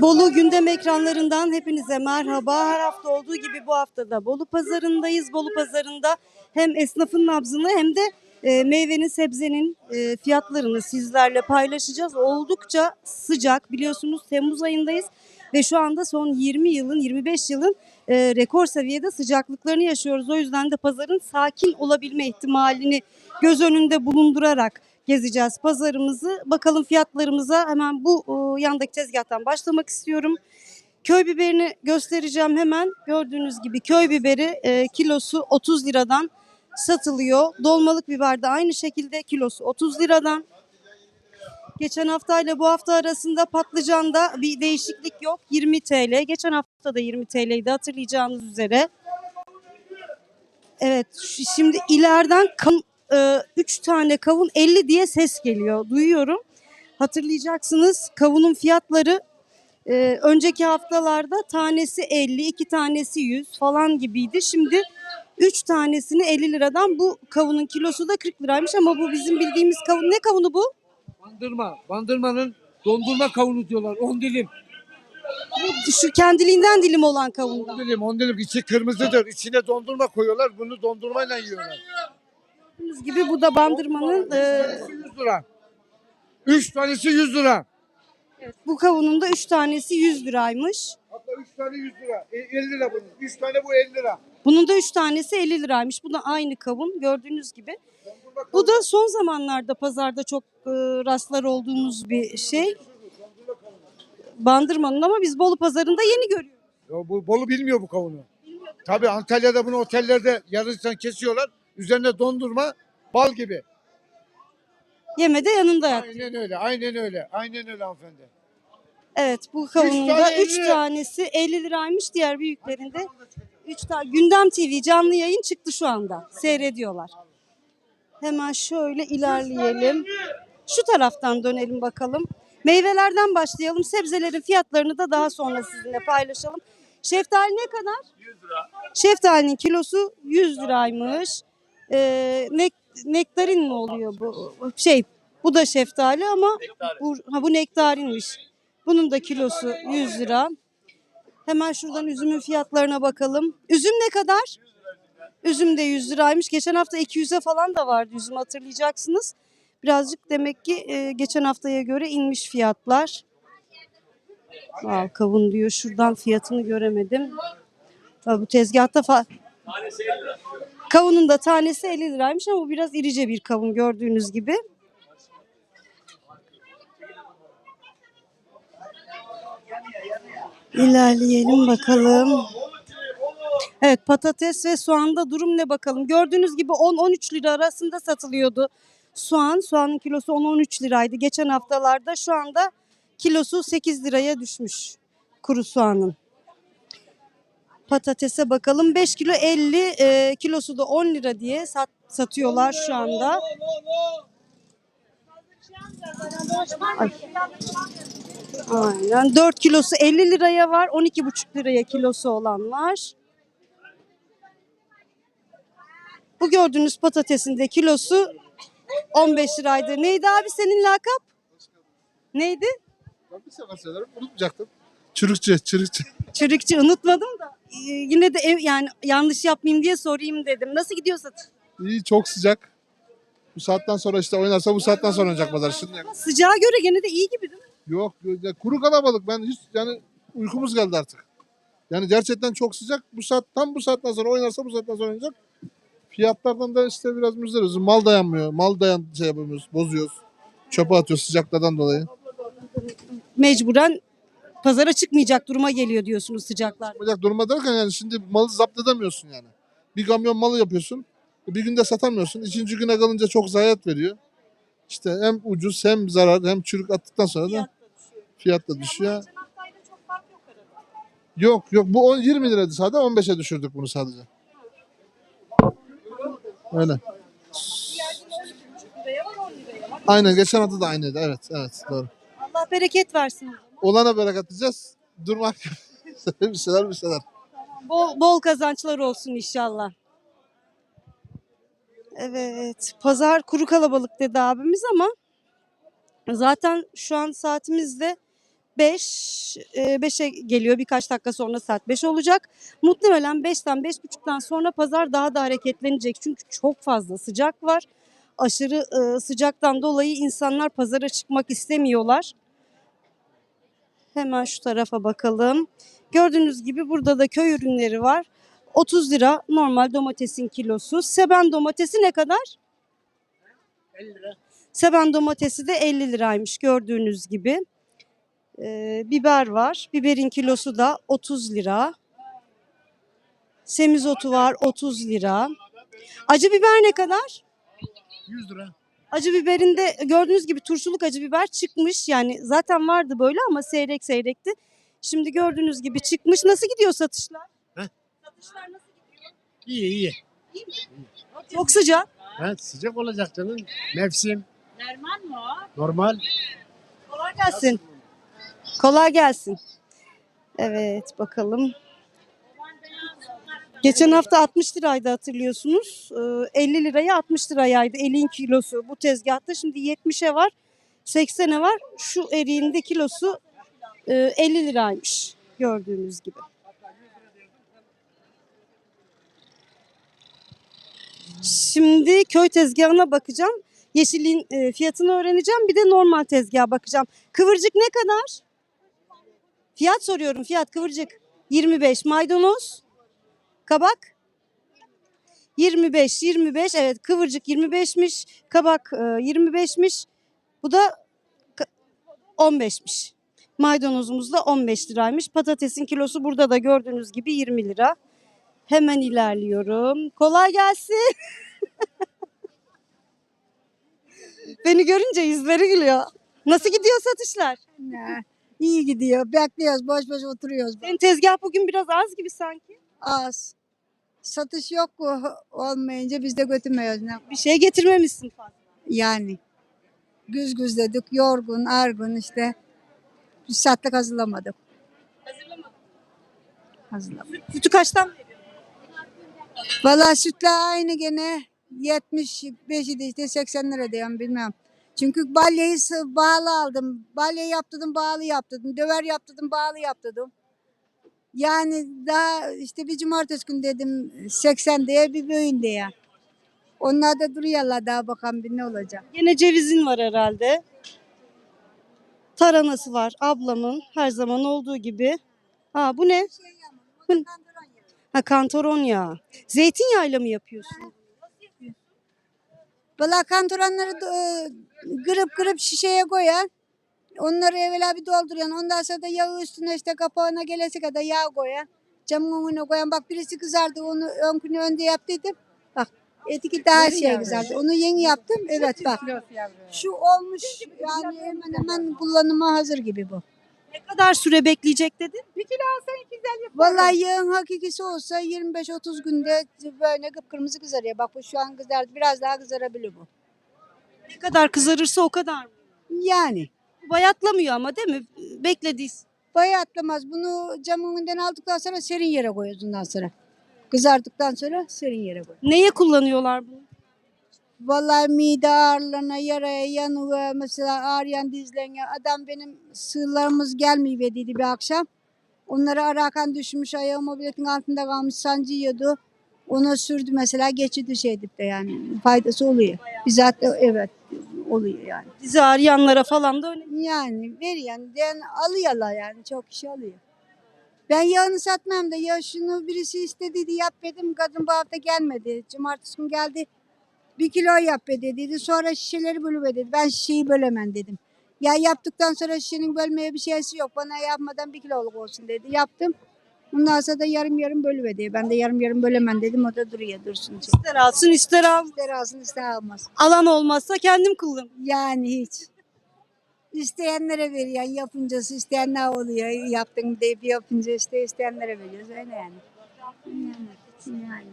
Bolu gündem ekranlarından hepinize merhaba. Her hafta olduğu gibi bu hafta da Bolu pazarındayız. Bolu pazarında hem esnafın nabzını hem de e, meyvenin, sebzenin e, fiyatlarını sizlerle paylaşacağız. Oldukça sıcak biliyorsunuz Temmuz ayındayız ve şu anda son 20 yılın, 25 yılın e, rekor seviyede sıcaklıklarını yaşıyoruz. O yüzden de pazarın sakin olabilme ihtimalini göz önünde bulundurarak gezeceğiz pazarımızı. Bakalım fiyatlarımıza hemen bu e, yandaki tezgahtan başlamak istiyorum. Köy biberini göstereceğim hemen. Gördüğünüz gibi köy biberi e, kilosu 30 liradan satılıyor. Dolmalık biber de aynı şekilde kilosu 30 liradan. Geçen haftayla bu hafta arasında patlıcanda bir değişiklik yok. 20 TL. Geçen hafta da 20 TL'ydi hatırlayacağınız üzere. Evet şimdi ileriden 3 tane kavun 50 diye ses geliyor. Duyuyorum. Hatırlayacaksınız kavunun fiyatları e, önceki haftalarda tanesi 50, iki tanesi 100 falan gibiydi. Şimdi 3 tanesini 50 liradan bu kavunun kilosu da 40 liraymış ama bu bizim bildiğimiz kavun. Ne kavunu bu? Bandırma. Bandırmanın dondurma kavunu diyorlar. 10 dilim. Bu Şu kendiliğinden dilim olan kavun. 10 dilim. 10 dilim. İçi kırmızıdır. İçine dondurma koyuyorlar. Bunu dondurmayla yiyorlar. Gördüğünüz gibi bu da bandırmanın e, 100 lira. 3 tanesi 100 lira. bu kavunun da 3 tanesi 100 liraymış. Hatta 3 tane 100 lira. E, 50 lira bunun. 3 tane bu 50 lira. Bunun da 3 tanesi 50 liraymış. Bu da aynı kavun gördüğünüz gibi. Bu da son zamanlarda pazarda çok e, rastlar olduğumuz bir şey. Bandırmanın ama biz Bolu pazarında yeni görüyoruz. Ya bu Bolu bilmiyor bu kavunu. Tabii Antalya'da bunu otellerde yarıcan kesiyorlar. Üzerine dondurma bal gibi. Yeme de yanında yat. Aynen öyle. Aynen öyle. Aynen öyle hanımefendi. Evet bu kavunun da tane 3 elli. tanesi 50 liraymış. Diğer büyüklerinde 3 tane. Gündem TV canlı yayın çıktı şu anda. Seyrediyorlar. Hemen şöyle ilerleyelim. Şu taraftan dönelim bakalım. Meyvelerden başlayalım. Sebzelerin fiyatlarını da daha sonra sizinle paylaşalım. Şeftali ne kadar? 100 lira. Şeftalinin kilosu 100 liraymış. Ee, nek, nektarin mi oluyor bu? Şey bu da şeftali ama bu, ha, bu nektarinmiş. Bunun da kilosu 100 lira. Hemen şuradan üzümün fiyatlarına bakalım. Üzüm ne kadar? Üzüm de 100 liraymış. Geçen hafta 200'e falan da vardı üzüm hatırlayacaksınız. Birazcık demek ki e, geçen haftaya göre inmiş fiyatlar. Al kavun diyor. Şuradan fiyatını göremedim. Ha, bu tezgahta fa- Kavunun da tanesi 50 liraymış ama bu biraz irice bir kavun gördüğünüz gibi. İlerleyelim bakalım. Evet patates ve soğanda durum ne bakalım. Gördüğünüz gibi 10-13 lira arasında satılıyordu soğan. Soğanın kilosu 10-13 liraydı geçen haftalarda. Şu anda kilosu 8 liraya düşmüş kuru soğanın. Patatese bakalım. 5 kilo 50, e, kilosu da 10 lira diye sat, satıyorlar şu anda. Ay. Aynen. 4 kilosu 50 liraya var. 12,5 liraya kilosu olan var. Bu gördüğünüz patatesin de kilosu 15 liraydı. Neydi abi senin lakap? Neydi? Ben bir sefer söylerim unutmayacaktım. Çürükçü, çürükçü. Çürükçü unutmadım da yine de ev, yani yanlış yapmayayım diye sorayım dedim. Nasıl gidiyor satış? İyi çok sıcak. Bu saatten sonra işte oynarsa bu saatten sonra oynayacak pazar şimdi. Ama Sıcağa göre gene de iyi gibi değil mi? Yok ya kuru kalabalık ben hiç yani uykumuz geldi artık. Yani gerçekten çok sıcak. Bu saat tam bu saatten sonra oynarsa bu saatten sonra oynayacak. Fiyatlardan da işte biraz müzdariz. Mal dayanmıyor. Mal dayan şey yapamıyoruz. Bozuyoruz. Çöpe atıyoruz sıcaklardan dolayı. Mecburen pazara çıkmayacak duruma geliyor diyorsunuz sıcaklar. Yapacak duruma derken yani şimdi malı zapt edemiyorsun yani. Bir kamyon malı yapıyorsun. Bir günde satamıyorsun. İkinci güne kalınca çok zayiat veriyor. İşte hem ucuz hem zarar hem çürük attıktan sonra da fiyat da düşüyor. Yok yok bu 10 20 liraydı sadece 15'e düşürdük bunu sadece. Öyle. Aynen geçen hafta da aynıydı evet evet doğru. Allah bereket versin. Olana bereket diyeceğiz. Durmak bir şeyler bir şeyler. Bol, bol kazançlar olsun inşallah. Evet, pazar kuru kalabalık dedi abimiz ama zaten şu an saatimizde 5 5'e geliyor. Birkaç dakika sonra saat 5 olacak. Muhtemelen 5'ten 5.30'dan sonra pazar daha da hareketlenecek. Çünkü çok fazla sıcak var. Aşırı e, sıcaktan dolayı insanlar pazara çıkmak istemiyorlar. Hemen şu tarafa bakalım. Gördüğünüz gibi burada da köy ürünleri var. 30 lira normal domatesin kilosu. Seben domatesi ne kadar? 50 lira. Seben domatesi de 50 liraymış gördüğünüz gibi. Ee, biber var. Biberin kilosu da 30 lira. Semizotu var 30 lira. Acı biber ne kadar? 100 lira. Acı biberin de gördüğünüz gibi turşuluk acı biber çıkmış. Yani zaten vardı böyle ama seyrek seyrekti. Şimdi gördüğünüz gibi çıkmış. Nasıl gidiyor satışlar? Heh. Satışlar nasıl gidiyor? İyi iyi. Çok sıcak. Evet sıcak olacak canım. Mevsim. Derman mı o? Normal. Kolay gelsin. Kolay gelsin. Evet bakalım. Geçen hafta 60 liraydı hatırlıyorsunuz. Ee, 50 liraya 60 lirayaydı elin kilosu bu tezgahta. Şimdi 70'e var 80'e var. Şu eriğin de kilosu e, 50 liraymış gördüğünüz gibi. Şimdi köy tezgahına bakacağım. Yeşilin e, fiyatını öğreneceğim. Bir de normal tezgaha bakacağım. Kıvırcık ne kadar? Fiyat soruyorum. Fiyat kıvırcık. 25. Maydanoz? Kabak? 25. 25. Evet kıvırcık 25'miş. Kabak e, 25'miş. Bu da ka- 15'miş. Maydanozumuz da 15 liraymış. Patatesin kilosu burada da gördüğünüz gibi 20 lira. Hemen ilerliyorum. Kolay gelsin. Beni görünce yüzleri gülüyor. Nasıl gidiyor satışlar? Ne? İyi gidiyor. Bekliyoruz. Boş boş oturuyoruz. Senin tezgah bugün biraz az gibi sanki. Az. Satış yok olmayınca biz de götürmüyoruz. Bir şey getirmemişsin fazla. Yani. Güz güzledik. Yorgun, argun işte. Bir satlık hazırlamadık. Hazırlamadık. Sütü kaçtan? Valla sütler aynı gene. 75 idi işte 80 lira diyorum bilmem. Çünkü balyeyi sı- bağlı aldım. Balye yaptırdım, bağlı yaptırdım. Döver yaptırdım, bağlı yaptırdım. Yani daha işte bir cumartesi günü dedim 80 diye bir böğün diye. Onlar da duruyorlar daha bakalım bir ne olacak. Yine cevizin var herhalde. Taranası var ablamın her zaman olduğu gibi. Ha bu ne? Hı. Ha kantaron yağı. Zeytinyağıyla mı yapıyorsun? Valla kantoranları da, e, kırıp kırıp şişeye koyan. Onları evvela bir dolduruyan. Ondan sonra da yağı üstüne işte kapağına gelesi kadar yağ koyan. Camın önüne koyan. Bak birisi kızardı. Onu ön günü önde yaptıydım. Bak etiki daha şey kızardı. Onu yeni yaptım. Evet bak. Şu olmuş yani hemen hemen kullanıma hazır gibi bu. Ne kadar süre bekleyecek dedin? Vallahi yağın hakikisi olsa 25-30 günde böyle kıpkırmızı kızarıyor. Bak bu şu an kızardı. Biraz daha kızarabilir bu. Ne kadar kızarırsa o kadar mı? Yani. Bayatlamıyor ama değil mi? Beklediyiz. Bayatlamaz. Bunu camın önünden aldıktan sonra serin yere koyuyoruz ondan sonra. Kızardıktan sonra serin yere koy. Neye kullanıyorlar bunu? Vallahi mide ağrılarına, yaraya, yanığa, mesela ağrıyan dizlerine. Adam benim sığırlarımız gelmiyor dedi bir akşam. Onları arakan düşmüş, ayağı mobiletin altında kalmış, sancı yiyordu. Ona sürdü mesela, geçidi şey de yani faydası oluyor. Bizzat evet oluyor yani. Dizi ağrıyanlara falan da önemli. Yani ver yani, yani alıyorlar yani çok kişi alıyor. Ben yağını satmam da ya şunu birisi istedi yap dedim. Kadın bu hafta gelmedi. Cumartesi günü geldi. Bir kilo yap be dedi. Sonra şişeleri bölüver dedi. Ben şişeyi bölemem dedim. Ya yaptıktan sonra şişenin bölmeye bir şeysi yok. Bana yapmadan bir kiloluk olsun dedi. Yaptım. Ondan sonra da yarım yarım bölüver dedi. Ben de yarım yarım bölemem dedim. O da duruyor dursun. için. İster alsın ister al. İster alsın ister almaz. Alan olmazsa kendim kullan. Yani hiç. İsteyenlere veriyor. Yapıncası isteyenler oluyor. Yaptın deyip yapınca işte isteyenlere veriyoruz. Öyle yani. Yani. yani.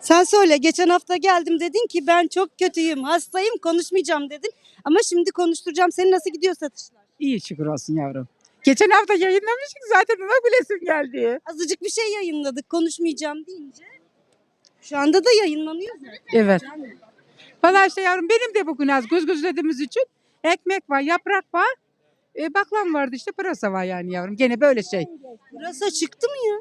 Sen söyle geçen hafta geldim dedin ki ben çok kötüyüm hastayım konuşmayacağım dedin. Ama şimdi konuşturacağım seni nasıl gidiyor satışlar? İyi şükür olsun yavrum. Geçen hafta yayınlamıştık zaten ona gülesim geldi. Azıcık bir şey yayınladık konuşmayacağım deyince. Şu anda da yayınlanıyor zaten. Evet. Valla işte yavrum benim de bugün az güz güzlediğimiz için ekmek var, yaprak var. E, baklam vardı işte pırasa var yani yavrum. Gene böyle şey. Pırasa çıktı mı ya?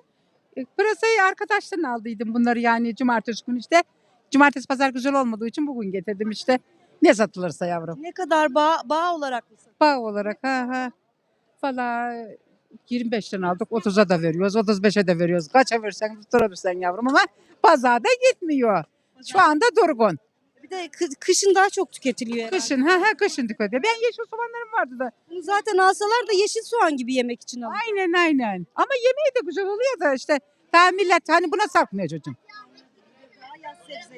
E, pırasayı arkadaştan aldıydım bunları yani cumartesi günü işte. Cumartesi pazar güzel olmadığı için bugün getirdim işte. Ne satılırsa yavrum. Ne kadar bağ, bağ olarak mı satıyorsun? Bağ olarak ha ha. Valla 25'ten aldık 30'a da veriyoruz 35'e de veriyoruz. Kaça versen tutturabilirsen yavrum ama pazarda gitmiyor. Şu anda durgun. Bir de kı- kışın daha çok tüketiliyor herhalde. Kışın ha ha kışın dikkat Ben yeşil soğanlarım vardı da. Bunu zaten alsalar da yeşil soğan gibi yemek için alır. Aynen aynen. Ama yemeği de güzel oluyor da işte. Daha millet hani buna sarkmıyor çocuğum.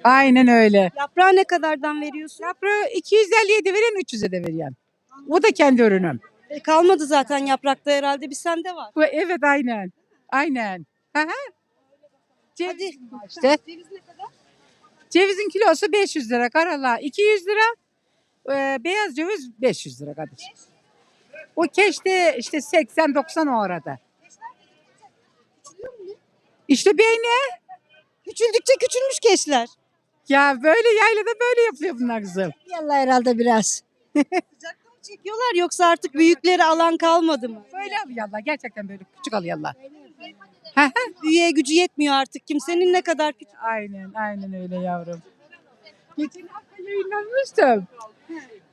Aynen öyle. Yaprağı ne kadardan veriyorsun? Yaprağı 250'ye de veren 300'e de veren. O da kendi ürünüm. E, kalmadı zaten yaprakta herhalde bir sende var. Bu, evet aynen. Aynen. Aha. Ceviz Hadi. işte. Ceviz ne kadar? Cevizin kilosu 500 lira. Karala 200 lira. Ee, beyaz ceviz 500 lira kardeş. O keşte işte 80-90 o arada. İşte beyni. Küçüldükçe küçülmüş keşler. Ya böyle yaylada böyle yapıyor bunlar kızım. Yallah herhalde biraz. Sıcakta mı çekiyorlar yoksa artık büyükleri alan kalmadı mı? Böyle alıyorlar. Gerçekten böyle küçük alıyorlar. Büyüye gücü yetmiyor artık kimsenin ne kadar küçük. Aynen, aynen öyle yavrum. Geçen hafta yayınlanmıştım.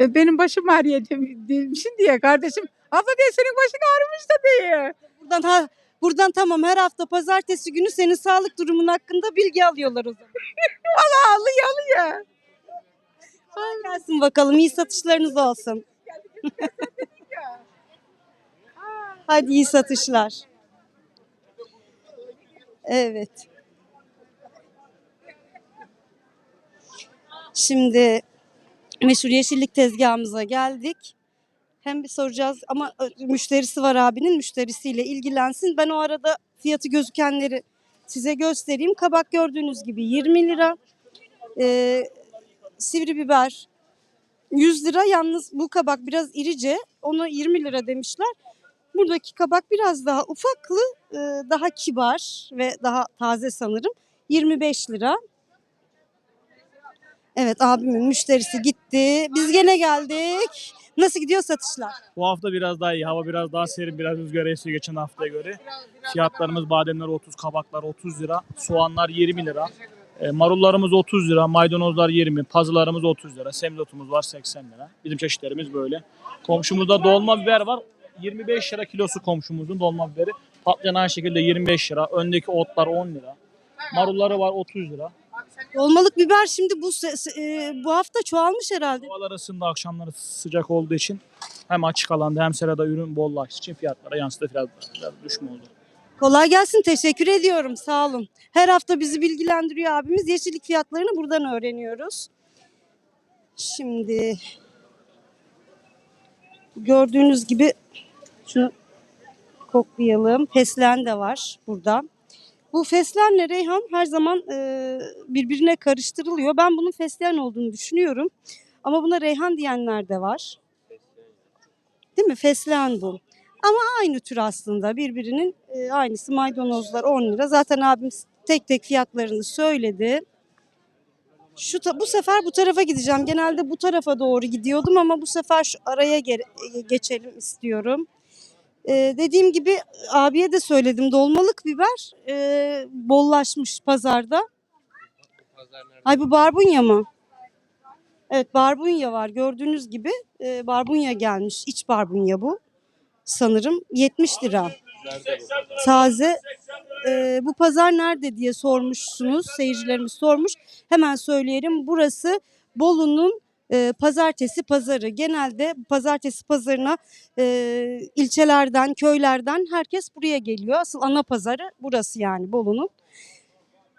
E, Benim başım ağrıyor dem- demişsin diye kardeşim. Abla diye senin başın ağrımış da diye. Buradan ha, buradan tamam her hafta pazartesi günü senin sağlık durumun hakkında bilgi alıyorlar o zaman. Ağlıyor ağlıyor. Gelsin bakalım iyi satışlarınız olsun. Hadi iyi satışlar. Evet. Şimdi meşhur yeşillik tezgahımıza geldik. Hem bir soracağız ama ö- müşterisi var abinin müşterisiyle ilgilensin. Ben o arada fiyatı gözükenleri size göstereyim. Kabak gördüğünüz gibi 20 lira. Ee, sivri biber 100 lira yalnız bu kabak biraz irice ona 20 lira demişler. Buradaki kabak biraz daha ufaklı e, daha kibar ve daha taze sanırım 25 lira. Evet abimin müşterisi gitti biz gene geldik. Nasıl gidiyor satışlar? Bu hafta biraz daha iyi. Hava biraz daha serin, biraz rüzgar esiyor geçen haftaya göre. Fiyatlarımız bademler 30, kabaklar 30 lira, soğanlar 20 lira. E, marullarımız 30 lira, maydanozlar 20, pazılarımız 30 lira, semizotumuz var 80 lira. Bizim çeşitlerimiz böyle. Komşumuzda dolma biber var. 25 lira kilosu komşumuzun dolma biberi. Patlıcan aynı şekilde 25 lira. Öndeki otlar 10 lira. Marulları var 30 lira. Dolmalık biber şimdi bu se- e, bu hafta çoğalmış herhalde. Havalar ısındı akşamları sıcak olduğu için hem açık alanda hem serada ürün bollaştığı için fiyatlara yansıdı biraz, biraz düşme oldu. Kolay gelsin. Teşekkür ediyorum. Sağ olun. Her hafta bizi bilgilendiriyor abimiz. Yeşillik fiyatlarını buradan öğreniyoruz. Şimdi gördüğünüz gibi şunu koklayalım. Fesleğen de var burada. Bu fesleğenle reyhan her zaman e, birbirine karıştırılıyor. Ben bunun fesleğen olduğunu düşünüyorum. Ama buna reyhan diyenler de var. Değil mi? Fesleğen bu. Ama aynı tür aslında birbirinin e, aynısı maydanozlar 10 lira. Zaten abim tek tek fiyatlarını söyledi. Şu bu sefer bu tarafa gideceğim. Genelde bu tarafa doğru gidiyordum ama bu sefer şu araya e, geçelim istiyorum. E, dediğim gibi abiye de söyledim dolmalık biber e, bollaşmış pazarda. Ay bu barbunya mı? Evet barbunya var gördüğünüz gibi e, barbunya gelmiş iç barbunya bu sanırım 70 lira. Taze. Ee, bu pazar nerede diye sormuşsunuz. Seyircilerimiz sormuş. Hemen söyleyelim. Burası Bolu'nun e, pazartesi pazarı. Genelde pazartesi pazarına e, ilçelerden, köylerden herkes buraya geliyor. Asıl ana pazarı burası yani Bolu'nun.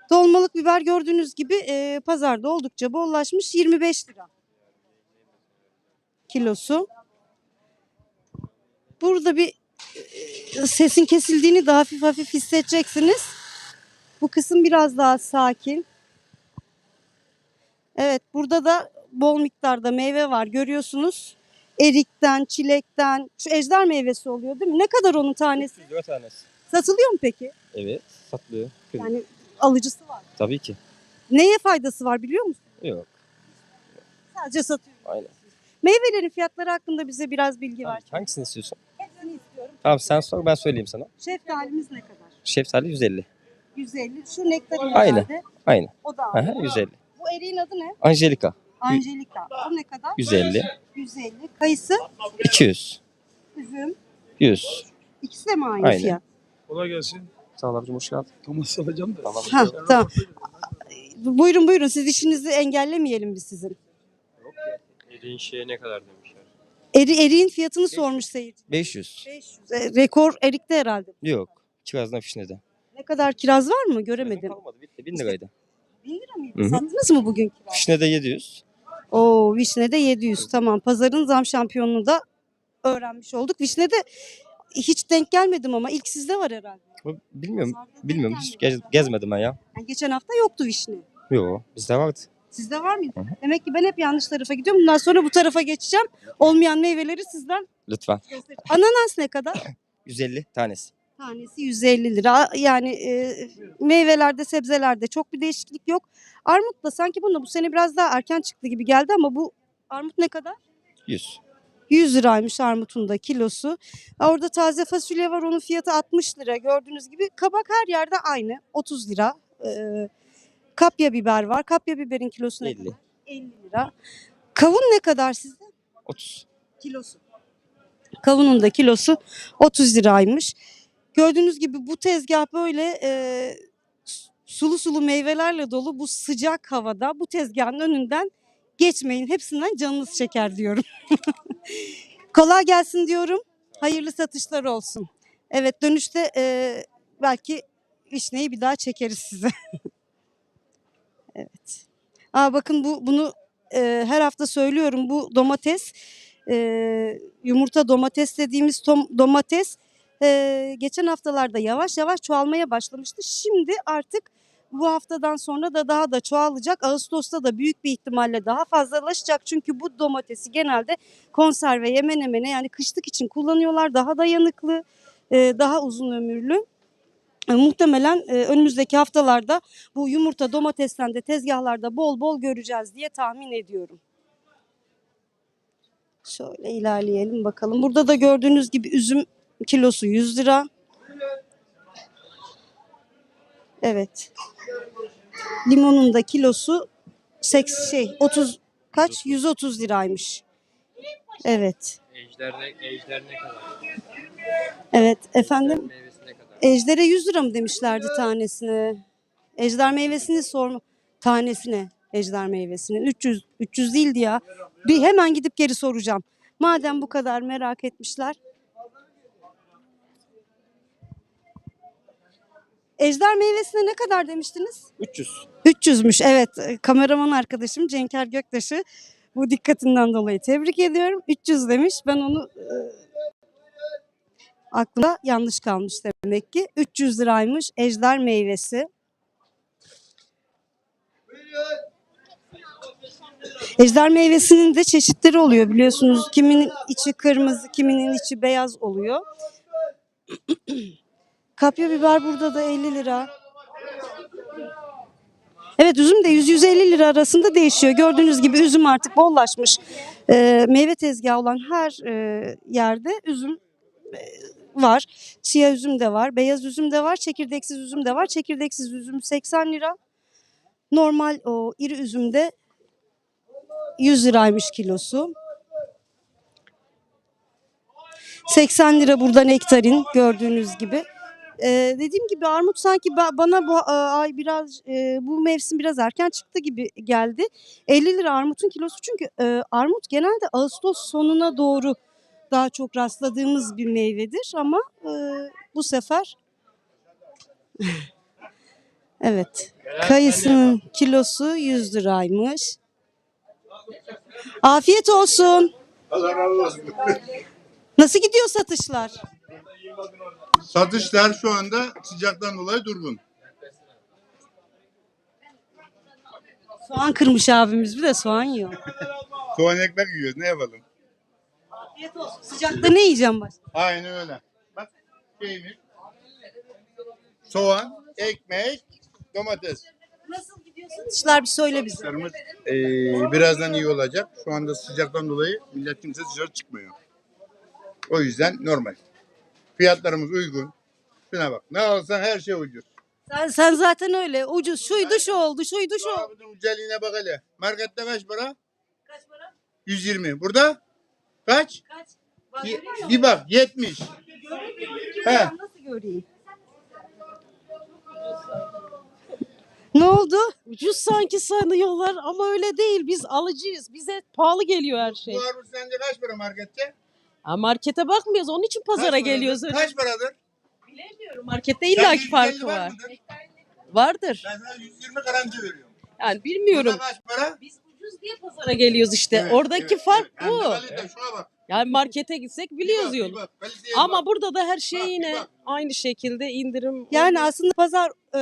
Dolmalık biber gördüğünüz gibi e, pazarda oldukça bollaşmış. 25 lira kilosu. Burada bir e, sesin kesildiğini de hafif hafif hissedeceksiniz. Bu kısım biraz daha sakin. Evet burada da bol miktarda meyve var görüyorsunuz. Erikten, çilekten, şu ejder meyvesi oluyor değil mi? Ne kadar onun tanesi? 100 lira tanesi. Satılıyor mu peki? Evet satılıyor. Yani alıcısı var. Tabii ki. Neye faydası var biliyor musun? Yok Sadece satıyor. aynen. Meyvelerin fiyatları hakkında bize biraz bilgi ver. Hangisini istiyorsun? İstiyorum. Tamam sen sor ben söyleyeyim sana. Şeftalimiz ne kadar? Şeftali 150. 150. Şu nektarin Aynı. herhalde. Aynı. O da Aha, aynı. 150. Bu eriğin adı ne? Angelika Angelika. O ne kadar? 150. 150. Kayısı, 200. üzüm. 100. İkisi de mi aynı Aynen. fiyat? Kolay gelsin. Sağ ol abicim hoş geldin. Thomas alacağım da. Tamam. Ha, tamam. Buyurun buyurun siz işinizi engellemeyelim biz sizin. Eriğin şeye ne kadar demişler? Eri, eriğin fiyatını sormuş seyirci. 500. 500. E, rekor erikte herhalde. Yok. Kirazdan fişnede. Ne kadar kiraz var mı? Göremedim. Kalmadı bitti. 1000 liraydı. 1000 lira mıydı? Hı hı. Sattınız mı bugün kiraz? Fişnede 700. Oo Vişne'de 700 tamam. Pazarın zam şampiyonunu da öğrenmiş olduk. Vişne'de hiç denk gelmedim ama ilk sizde var herhalde. Bu- Bilmiyorum. Pazarda denk Bilmiyorum. Hiç gelmedi. gez- gezmedim ben ya. Yani geçen hafta yoktu vişne. Yok. Bizde vardı. Sizde var mıydı? Demek ki ben hep yanlış tarafa gidiyorum. Bundan sonra bu tarafa geçeceğim. Olmayan meyveleri sizden Lütfen. göstereceğim. Ananas ne kadar? 150 tanesi. Tanesi 150 lira. Yani e, meyvelerde, sebzelerde çok bir değişiklik yok. Armut da sanki bunda bu sene biraz daha erken çıktı gibi geldi ama bu armut ne kadar? 100. 100 liraymış armutun da kilosu. Ha, Orada taze fasulye var onun fiyatı 60 lira gördüğünüz gibi. Kabak her yerde aynı 30 lira. Ee, kapya biber var. Kapya biberin kilosu ne 50. kadar? 50 lira. Kavun ne kadar sizde? 30. Kilosu. Kavunun da kilosu 30 liraymış. Gördüğünüz gibi bu tezgah böyle e, sulu sulu meyvelerle dolu bu sıcak havada bu tezgahın önünden geçmeyin. Hepsinden canınız çeker diyorum. Kolay gelsin diyorum. Hayırlı satışlar olsun. Evet dönüşte e, belki vişneyi bir daha çekeriz size. evet. Aa, bakın bu bunu e, her hafta söylüyorum. Bu domates e, yumurta domates dediğimiz tom, domates e, geçen haftalarda yavaş yavaş çoğalmaya başlamıştı. Şimdi artık bu haftadan sonra da daha da çoğalacak. Ağustos'ta da büyük bir ihtimalle daha fazlalaşacak. Çünkü bu domatesi genelde konserve yemene mene yani kışlık için kullanıyorlar. Daha dayanıklı, e, daha uzun ömürlü. E, muhtemelen e, önümüzdeki haftalarda bu yumurta domatesten de tezgahlarda bol bol göreceğiz diye tahmin ediyorum. Şöyle ilerleyelim bakalım. Burada da gördüğünüz gibi üzüm kilosu 100 lira. Evet. Limonun da kilosu 80 şey 30 kaç? 130 liraymış. Evet. Ejder ne, ejder ne kadar? Evet efendim. Ejder'e 100 lira mı demişlerdi tanesine? Ejder meyvesini sorma. Tanesine ejder meyvesinin 300 300 değildi ya. Bir hemen gidip geri soracağım. Madem bu kadar merak etmişler. Ejder meyvesine ne kadar demiştiniz? 300. 300'müş evet. Kameraman arkadaşım Cenker Göktaş'ı bu dikkatinden dolayı tebrik ediyorum. 300 demiş. Ben onu e, aklımda yanlış kalmış demek ki. 300 liraymış ejder meyvesi. Ejder meyvesinin de çeşitleri oluyor biliyorsunuz. Kiminin içi kırmızı, kiminin içi beyaz oluyor. Kapya biber burada da 50 lira. Evet üzüm de 100-150 lira arasında değişiyor. Gördüğünüz gibi üzüm artık bollaşmış. Ee, meyve tezgahı olan her e, yerde üzüm e, var. Siyah üzüm de var, beyaz üzüm de var, çekirdeksiz üzüm de var. Çekirdeksiz üzüm 80 lira. Normal o iri üzüm de 100 liraymış kilosu. 80 lira burada nektarin gördüğünüz gibi. Ee, dediğim gibi armut sanki ba- bana bu e, ay biraz e, bu mevsim biraz erken çıktı gibi geldi. 50 lira armutun kilosu çünkü e, armut genelde Ağustos sonuna doğru daha çok rastladığımız bir meyvedir ama e, bu sefer evet kayısının kilosu 100 liraymış. Afiyet olsun. Allah razı olsun. Nasıl gidiyor satışlar? Satışlar şu anda sıcaktan dolayı durgun. Soğan kırmış abimiz bir de soğan yiyor. Soğan ekmek yiyoruz ne yapalım? Afiyet olsun. Sıcakta ne yiyeceğim başka? Aynen öyle. Bak peynir, soğan, ekmek, domates. Nasıl gidiyor? Satışlar bir söyle bize. Satışlarımız eee, birazdan iyi olacak. Şu anda sıcaktan dolayı millet kimse dışarı çıkmıyor. O yüzden normal. Fiyatlarımız uygun. Şuna bak. Ne alsan her şey ucuz. Sen, sen zaten öyle ucuz şuydu şu oldu şuydu şu oldu. Abinin uceliğine bak hele. Markette kaç para? 120. Burada kaç? Ye- bir bak 70. He. Nasıl göreyim? Ne oldu? Ucuz sanki sanıyorlar ama öyle değil. Biz alıcıyız. Bize pahalı geliyor her şey. Bu armut sence kaç para markette? Ha, markete bakmıyoruz. Onun için Kaç pazara paradır? geliyoruz. Öyle. Kaç paradır? Bilemiyorum. Markette Sence illaki 150 farkı var. mıdır? Vardır. Ben sana 120 garanti veriyorum. Yani bilmiyorum. Burada kaç para? Biz ucuz diye pazara geliyoruz işte. Evet, Oradaki evet, fark evet. bu. Bak. Yani markete gitsek biliyoruz yolu. Ama bak. burada da her şey Bak, yine bak. aynı şekilde indirim. Yani oluyor. aslında pazar e,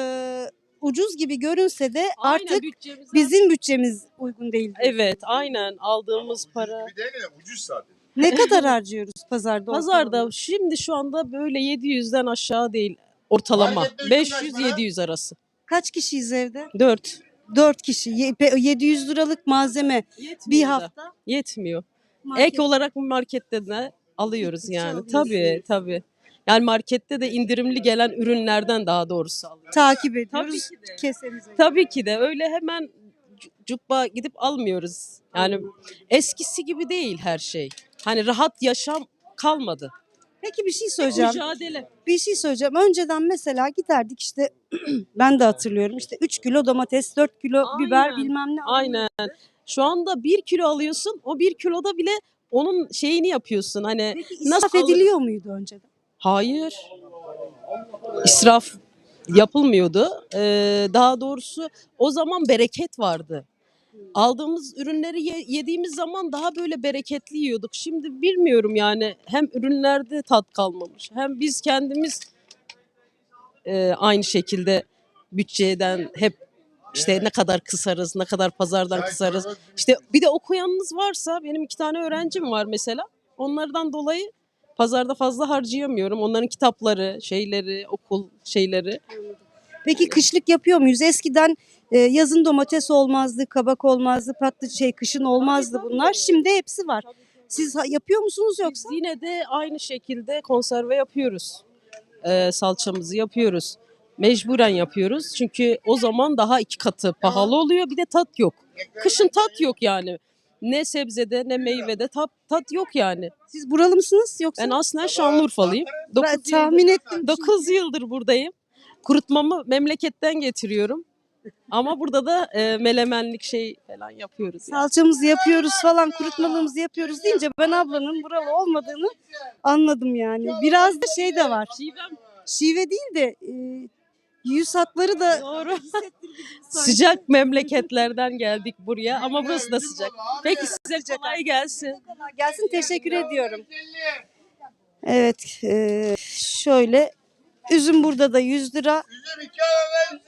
ucuz gibi görünse de Aynen, artık bütçemize- bizim bütçemiz uygun değil. Evet aynen aldığımız para. Bir de ne? Ucuz zaten. Ne kadar harcıyoruz pazarda? Pazarda ortalama? şimdi şu anda böyle 700'den aşağı değil ortalama. Markette ucuz kaç para? 500-700 arası. Kaç kişiyiz evde? 4. 4 kişi. Ye- pe- 700 liralık malzeme bir Yetmiyor da. hafta. Yetmiyor. market- Ek olarak markette de alıyoruz Gittikçe yani. alıyorsunuz. Tabii tabii. Yani markette de indirimli gelen ürünlerden daha doğrusu alıyoruz. takip ediyoruz. Ki de. Kesemize. Tabii ki de öyle hemen cuppa gidip almıyoruz. Yani eskisi gibi değil her şey. Hani rahat yaşam kalmadı. Peki bir şey söyleyeceğim. Mücadele. Bir şey söyleyeceğim. Önceden mesela giderdik işte ben de hatırlıyorum işte 3 kilo domates, 4 kilo biber Aynen, bilmem ne. Aynen. Şu anda bir kilo alıyorsun. O bir kiloda bile onun şeyini yapıyorsun. Hani Peki Nasıl israf alır- ediliyor muydu önceden? Hayır. İsraf yapılmıyordu. Ee, daha doğrusu o zaman bereket vardı. Aldığımız ürünleri ye- yediğimiz zaman daha böyle bereketli yiyorduk. Şimdi bilmiyorum yani hem ürünlerde tat kalmamış hem biz kendimiz e, aynı şekilde bütçeden hep işte ne kadar kısarız, ne kadar pazardan kısarız. İşte bir de okuyanınız varsa benim iki tane öğrencim var mesela. Onlardan dolayı pazarda fazla harcayamıyorum. Onların kitapları, şeyleri, okul şeyleri. Peki kışlık yapıyor muyuz? Eskiden e, yazın domates olmazdı, kabak olmazdı, patlı şey kışın olmazdı bunlar. Şimdi hepsi var. Siz ha- yapıyor musunuz yoksa? Biz yine de aynı şekilde konserve yapıyoruz. Ee, salçamızı yapıyoruz. Mecburen yapıyoruz. Çünkü o zaman daha iki katı pahalı oluyor. Bir de tat yok. Kışın tat yok yani. Ne sebzede ne meyvede tat, tat yok yani. Siz buralı mısınız yoksa? Ben aslen Şanlıurfalıyım. Ben 9 tahmin ettim. 9 yıldır buradayım. Kurutmamı memleketten getiriyorum. Ama burada da e, melemenlik şey falan yapıyoruz. yani. Salçamızı yapıyoruz falan, kurutmalığımızı yapıyoruz deyince ben ablanın buralı olmadığını anladım yani. Biraz da şey de var. Şivem Şive değil de e, yüz hatları da doğru. sıcak memleketlerden geldik buraya ama burası da sıcak. Peki size kolay gelsin. gelsin teşekkür ediyorum. Evet e, şöyle üzüm burada da 100 lira. Üzüm 2 alana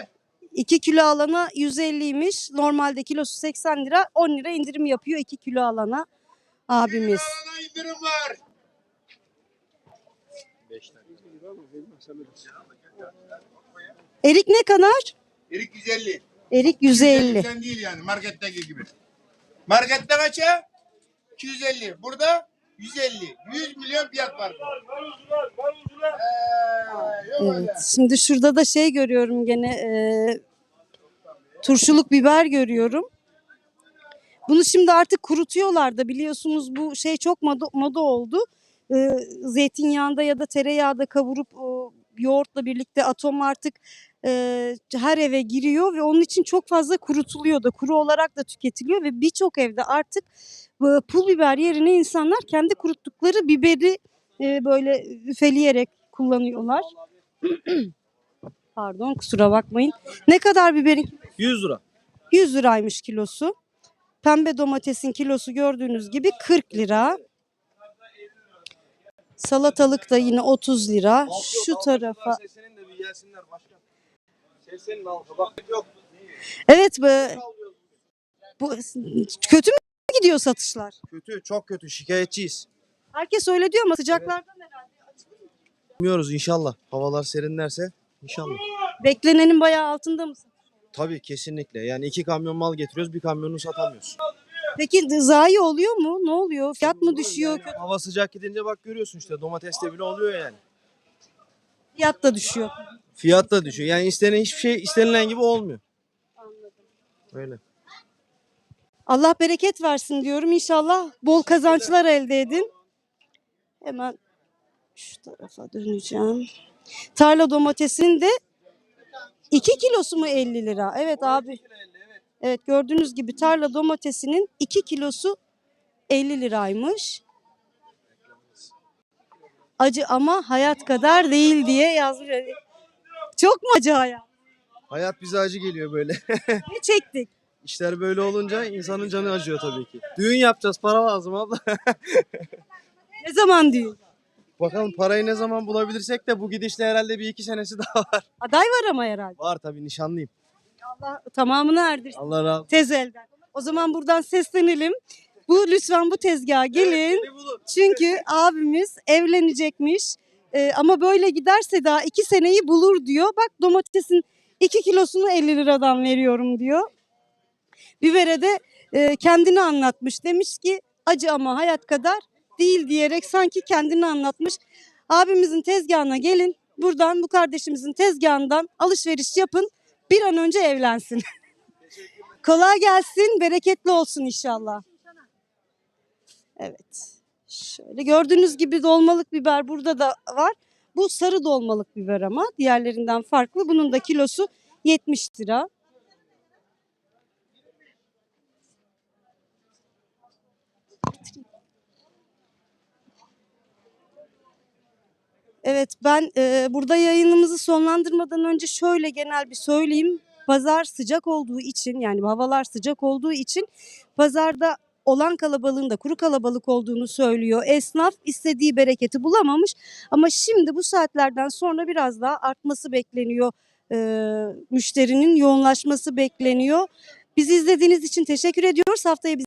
150. 2 kilo alana 150'ymiş. Normalde kilosu 80 lira. 10 lira indirim yapıyor 2 kilo alana abimiz. Alana indirim var. Erik ne kadar? Erik 150. Erik 150. Sen değil yani marketteki gibi. Markette kaça? 250. Burada 150. 100 milyon fiyat var. Ee, yok öyle. Evet. Şimdi şurada da şey görüyorum gene e, turşuluk biber görüyorum. Bunu şimdi artık kurutuyorlar da biliyorsunuz bu şey çok moda, moda oldu. E, zeytinyağında ya da tereyağda kavurup o, yoğurtla birlikte atom artık e, her eve giriyor ve onun için çok fazla kurutuluyor da kuru olarak da tüketiliyor ve birçok evde artık e, pul biber yerine insanlar kendi kuruttukları biberi e, böyle üfeleyerek kullanıyorlar. Pardon kusura bakmayın. Ne kadar biberin? 100 lira. 100 liraymış kilosu. Pembe domatesin kilosu gördüğünüz gibi 40 lira. Salatalık da yine 30 lira. Şu tarafa. Evet be. Bu kötü mü gidiyor satışlar? Kötü çok kötü şikayetçiyiz. Herkes öyle diyor ama sıcaklardan herhalde. Bilmiyoruz inşallah. Havalar serinlerse inşallah. Beklenenin bayağı altında mısın? Tabii kesinlikle. Yani iki kamyon mal getiriyoruz bir kamyonu satamıyoruz. Peki zayi oluyor mu? Ne oluyor? Fiyat mı düşüyor? Yani hava sıcak gidince bak görüyorsun işte domateste bile oluyor yani. Fiyat da düşüyor. Fiyat da düşüyor. Yani istenen hiçbir şey istenilen gibi olmuyor. Öyle. Allah bereket versin diyorum. İnşallah bol kazançlar elde edin. Hemen şu tarafa döneceğim. Tarla domatesinin de 2 kilosu mu 50 lira? Evet abi. Evet gördüğünüz gibi tarla domatesinin 2 kilosu 50 liraymış. Acı ama hayat kadar değil diye yazmış. Çok mu acı hayat? Hayat bize acı geliyor böyle. Ne çektik? İşler böyle olunca insanın canı acıyor tabii ki. Düğün yapacağız para lazım abla. Ne zaman düğün? Bakalım parayı ne zaman bulabilirsek de bu gidişle herhalde bir iki senesi daha var. Aday var ama herhalde. Var tabii nişanlıyım. Allah tamamını erdirsin. Allah razı olsun. Tez elden. O zaman buradan seslenelim. Bu lütfen bu tezgaha gelin. Çünkü abimiz evlenecekmiş. Ee, ama böyle giderse daha iki seneyi bulur diyor. Bak domatesin iki kilosunu 50 liradan veriyorum diyor. Bibere de e, kendini anlatmış. Demiş ki acı ama hayat kadar değil diyerek sanki kendini anlatmış. Abimizin tezgahına gelin. Buradan bu kardeşimizin tezgahından alışveriş yapın. Bir an önce evlensin. Kolay gelsin, bereketli olsun inşallah. Evet. Şöyle gördüğünüz gibi dolmalık biber burada da var. Bu sarı dolmalık biber ama diğerlerinden farklı. Bunun da kilosu 70 lira. Evet ben e, burada yayınımızı sonlandırmadan önce şöyle genel bir söyleyeyim. Pazar sıcak olduğu için yani havalar sıcak olduğu için pazarda olan kalabalığın da kuru kalabalık olduğunu söylüyor. Esnaf istediği bereketi bulamamış ama şimdi bu saatlerden sonra biraz daha artması bekleniyor. E, müşterinin yoğunlaşması bekleniyor. Bizi izlediğiniz için teşekkür ediyoruz. Haftaya